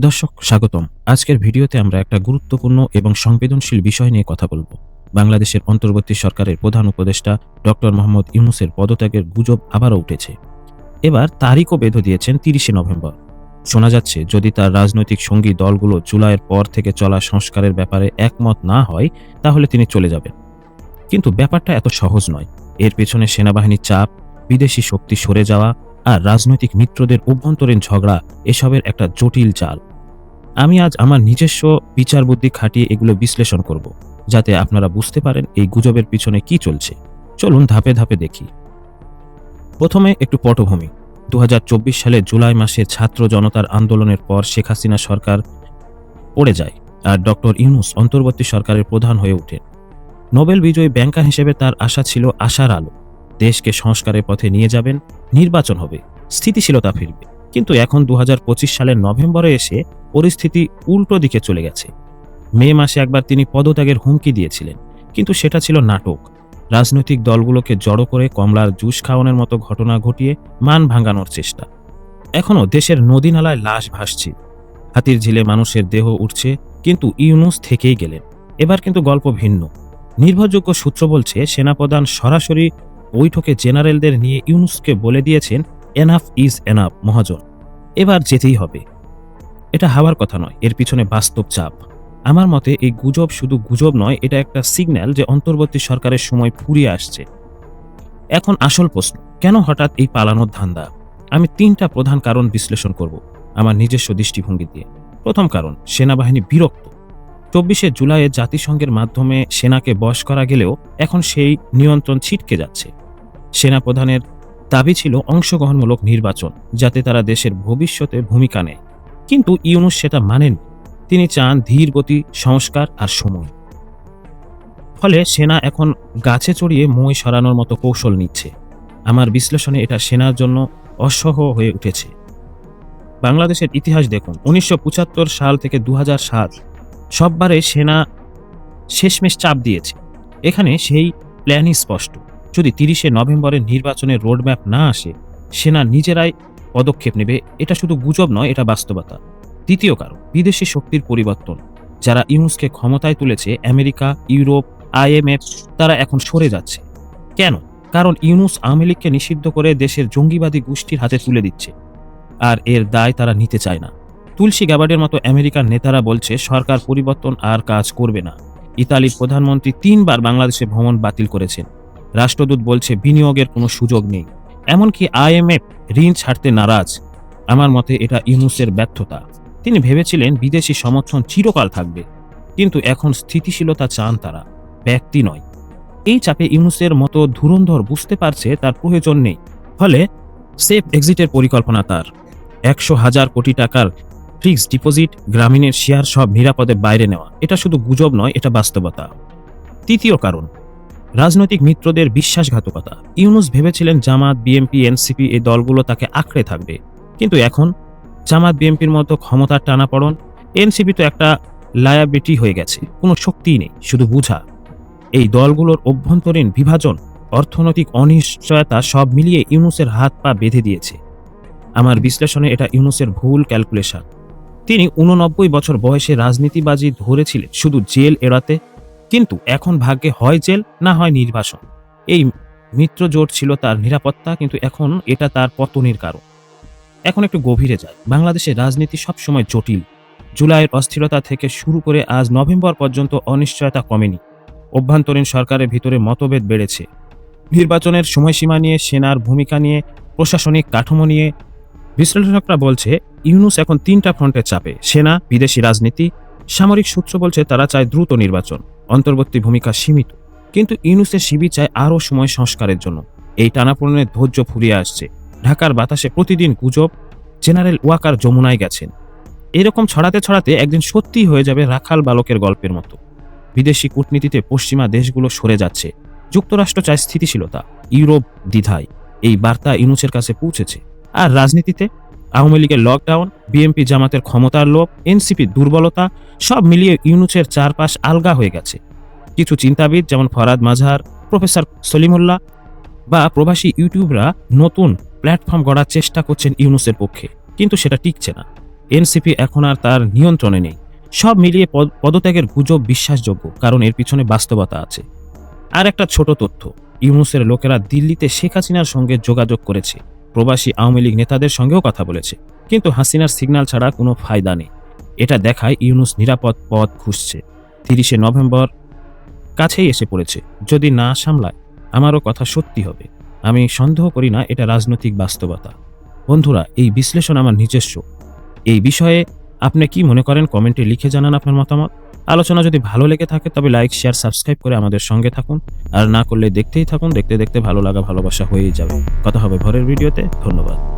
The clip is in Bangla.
দর্শক, স্বাগতম। আজকের ভিডিওতে আমরা একটা গুরুত্বপূর্ণ এবং সংবেদনশীল বিষয় নিয়ে কথা বলব। বাংলাদেশের অন্তর্বর্তী সরকারের প্রধান উপদেষ্টা ডক্টর মোহাম্মদ ইউনুসের পদত্যাগের গুজব আবারও উঠেছে। এবার তারিখও বেঁধে দিয়েছেন তিরিশে নভেম্বর। শোনা যাচ্ছে, যদি তার রাজনৈতিক সঙ্গী দলগুলো জুলাইয়ের পর থেকে চলা সংস্কারের ব্যাপারে একমত না হয়, তাহলে তিনি চলে যাবেন। কিন্তু ব্যাপারটা এত সহজ নয়। এর পেছনে সেনাবাহিনীর চাপ, বিদেশি শক্তি সরে যাওয়া আর রাজনৈতিক মিত্রদের অভ্যন্তরীণ ঝগড়া, এসবের একটা জটিল চাল। আমি আজ আমার নিজস্ব বিচার বুদ্ধি খাটিয়ে এগুলো বিশ্লেষণ করব, যাতে আপনারা বুঝতে পারেন এই গুজবের পিছনে কি চলছে। চলুন ধাপে ধাপে দেখি। প্রথমে একটু পটভূমি। দু সালে জুলাই মাসে ছাত্র জনতার আন্দোলনের পর শেখ হাসিনা সরকার পড়ে যায় আর ডক্টর ইউনুস অন্তর্বর্তী সরকারের প্রধান হয়ে ওঠেন। নোবেল বিজয়ী ব্যাংকার হিসেবে তার আশা ছিল আশার আলো। দেশকে সংস্কারের পথে নিয়ে যাবেন, নির্বাচন হবে, স্থিতিশীলতা ফিরবে। কিন্তু এখন দু হাজার পঁচিশ সালের নভেম্বরে এসে পরিস্থিতি উল্টো দিকে চলে গেছে। মে মাসে একবার তিনি পদত্যাগের হুমকি দিয়েছিলেন, কিন্তু সেটা ছিল নাটক। রাজনৈতিক দলগুলোকে জড়ো করে কমলার জুস খাওয়ানোর মতো ঘটনা ঘটিয়ে মান ভাঙানোর চেষ্টা। এখনও দেশের নদী নালায় লাশ ভাসছে। হাতির ঝিলে মানুষের দেহ উঠছে কিন্তু ইউনুস থেকেই গেলেন। এবার কিন্তু গল্প ভিন্ন। নির্ভরযোগ্য সূত্র বলছে, সেনাপ্রধান সরাসরি বৈঠকে জেনারেলদের নিয়ে ইউনুসকে বলে দিয়েছেন এনাফ ইজ এনাফ মহাজন। এবার যেতেই হবে। এটা হাওয়ার কথা নয়, এর পিছনে বাস্তব চাপ। আমার মতে এই গুজব শুধু গুজব নয়, এটা একটা সিগন্যাল যে অন্তর্বর্তী সরকারের সময় ফুরিয়ে আসছে। এখন আসল প্রশ্ন, কেন হঠাৎ এই পালানোর ধান্দা? আমি তিনটা প্রধান কারণ বিশ্লেষণ করব, আমার নিজস্ব দৃষ্টিভঙ্গি দিয়ে। প্রথম কারণ, সেনাবাহিনী বিরক্ত। চব্বিশে জুলাইয়ে জাতিসংঘের মাধ্যমে সেনাকে বশ করা গেলেও এখন সেই নিয়ন্ত্রণ ছিটকে যাচ্ছে। সেনাপ্রধানের দাবি ছিল অংশগ্রহণমূলক নির্বাচন, যাতে তারা দেশের ভবিষ্যতে ভূমিকা নেয়। কিন্তু ইউনুস সেটা মানেন তিনি চান ধীর গতি, সংস্কার আর সময়। ফলে সেনা এখন গাছে চড়িয়ে মই সরানোর মতো কৌশল নিচ্ছে। আমার বিশ্লেষণে এটা সেনার জন্য অসহ হয়ে উঠেছে। বাংলাদেশের ইতিহাস দেখুন, উনিশশো পঁচাত্তর সাল থেকে দু সাল সববারে সেনা শেষমেশ চাপ দিয়েছে। এখানে সেই প্ল্যানই স্পষ্ট। যদি তিরিশে নভেম্বরের নির্বাচনের রোডম্যাপ না আসে, সেনা নিজেরাই পদক্ষেপ নেবে, এটা শুধু গুজব নয়, এটা বাস্তবতা। দ্বিতীয় কারণ, বিদেশি শক্তির পরিবর্তন। যারা ইউনুসকে ক্ষমতায় তুলেছে, আমেরিকা, ইউরোপ, আইএমএফ, তারা এখন সরে যাচ্ছে। কেন? কারণ ইউনুস আওয়ামী লীগকে নিষিদ্ধ করে দেশের জঙ্গিবাদী গোষ্ঠীর হাতে তুলে দিচ্ছে। আর এর দায় তারা নিতে চায় না। তুলসী গ্যাবার্ডের মতো আমেরিকার নেতারা বলছে, সরকার পরিবর্তন আর কাজ করবে না। ইতালির প্রধানমন্ত্রী তিনবার বাংলাদেশে ভ্রমণ বাতিল করেছেন। রাষ্ট্রদূত বলছে, বিনিয়োগের কোনো সুযোগ নেই। এমনকি আইএমএফ ঋণ ছাড়তে নারাজ। আমার মতে এটা ইউনুসের ব্যর্থতা। তিনি ভেবেছিলেন বিদেশি সমর্থন চিরকাল থাকবে, কিন্তু এখন স্থিতিশীলতা চান তারা, ব্যক্তি নয়। এই চাপে ইউনুসের মতো ধুরন্ধর বুঝতে পারছে তার প্রয়োজন নেই, ফলে সেফ এক্সিটের পরিকল্পনা তার। একশো হাজার কোটি টাকার ফিক্সড ডিপোজিট গ্রামীণের শেয়ার সব নিরাপদে বাইরে নেওয়া, এটা শুধু গুজব নয়, এটা বাস্তবতা। তৃতীয় কারণ রাজনৈতিক মিত্রদের বিশ্বাসঘাতকতা। ইউনুস ভেবেছিলেন জামাত বিএমপি এনসিপি এই দলগুলো তাকে আঁকড়ে থাকবে। কিন্তু এখন জামাত বিএমপির মতো ক্ষমতার টানাপড়ন, এনসিপি তো একটা লায়াবিলিটি হয়ে গেছে, কোনো শক্তিই নেই, শুধু বুঝা। এই দলগুলোর অভ্যন্তরীণ বিভাজন, অর্থনৈতিক অনিশ্চয়তা সব মিলিয়ে ইউনুসের হাত পা বেঁধে দিয়েছে। আমার বিশ্লেষণে এটা ইউনুসের ভুল ক্যালকুলেশন। তিনি উননব্বই বছর বয়সে রাজনীতিবাজি ধরেছিলেন, শুধু জেল এড়াতে কিন্তু এখন ভাগ্যে হয় জেল, না হয় নির্বাসন। এই মিত্র জোট ছিল তার নিরাপত্তা, কিন্তু এখন এটা তার পতনের কারণ। এখন একটু গভীরে যায় বাংলাদেশের রাজনীতি সবসময় জটিল। জুলাইয়ের অস্থিরতা থেকে শুরু করে আজ নভেম্বর পর্যন্ত অনিশ্চয়তা কমেনি। অভ্যন্তরীণ সরকারের ভিতরে মতভেদ বেড়েছে। নির্বাচনের সময়সীমা নিয়ে, সেনার ভূমিকা নিয়ে, প্রশাসনিক কাঠামো নিয়ে বিশ্লেষকরা বলছে, ইউনুস এখন তিনটা ফ্রন্টের চাপে। সেনা, বিদেশি রাজনীতি, সামরিক সূত্র বলছে তারা চায় দ্রুত নির্বাচন। অন্তর্বর্তী ভূমিকা সীমিত। কিন্তু ইউনুসের শিবির চায় আরও সময় সংস্কারের জন্য। এই টানাপোড়েনের ধৈর্য ফুরিয়ে আসছে। ঢাকার বাতাসে প্রতিদিন গুজব, জেনারেল ওয়াকার যমুনায় গেছেন। এরকম ছড়াতে ছড়াতে একদিন সত্যিই হয়ে যাবে রাখাল বালকের গল্পের মতো। বিদেশি কূটনীতিতে পশ্চিমা দেশগুলো সরে যাচ্ছে। যুক্তরাষ্ট্র চায় স্থিতিশীলতা, ইউরোপ দ্বিধায়। এই বার্তা ইউনুসের কাছে পৌঁছেছে। আর রাজনীতিতে? আওয়ামী লীগের লকডাউন বিএনপি জামাতের ক্ষমতার লোভ এনসিপি দুর্বলতা, সব মিলিয়ে ইউনুসের চারপাশ আলগা হয়ে গেছে। কিছু চিন্তাবিদ যেমন ফরাদ মাঝহার, প্রফেসর সলিমুল্লাহ বা প্রবাসী ইউটিউবরা নতুন প্ল্যাটফর্ম গড়ার চেষ্টা করছেন ইউনুসের পক্ষে, কিন্তু সেটা টিকছে না। এনসিপি এখন আর তার নিয়ন্ত্রণে নেই। সব মিলিয়ে পদ- পদত্যাগের গুজব বিশ্বাসযোগ্য, কারণ এর পিছনে বাস্তবতা আছে। আর একটা ছোট তথ্য, ইউনুসের লোকেরা দিল্লিতে শেখ হাসিনার সঙ্গে যোগাযোগ করেছে। প্রবাসী আওয়ামী লীগ নেতাদের সঙ্গেও কথা বলেছে। কিন্তু হাসিনার সিগন্যাল ছাড়া কোনো ফায়দা নেই। এটা দেখায় ইউনুস নিরাপদ পথ খুঁজছে। তিরিশে নভেম্বর কাছেই এসে পড়েছে। যদি না সামলায়, আমারও কথা সত্যি হবে। আমি সন্দেহ করি না এটা রাজনৈতিক বাস্তবতা। বন্ধুরা, এই বিশ্লেষণ আমার নিজস্ব। এই বিষয়ে আপনি কি মনে করেন কমেন্টে লিখে জানান আপনার মতামত। আলোচনা যদি ভালো লেগে থাকে তবে লাইক, শেয়ার, সাবস্ক্রাইব করে আমাদের সঙ্গে থাকুন। আর না করলে দেখতেই থাকুন, দেখতে দেখতে ভালো লাগা, ভালোবাসা হয়েই যাবে। কথা হবে ভরের ভিডিওতে, ধন্যবাদ।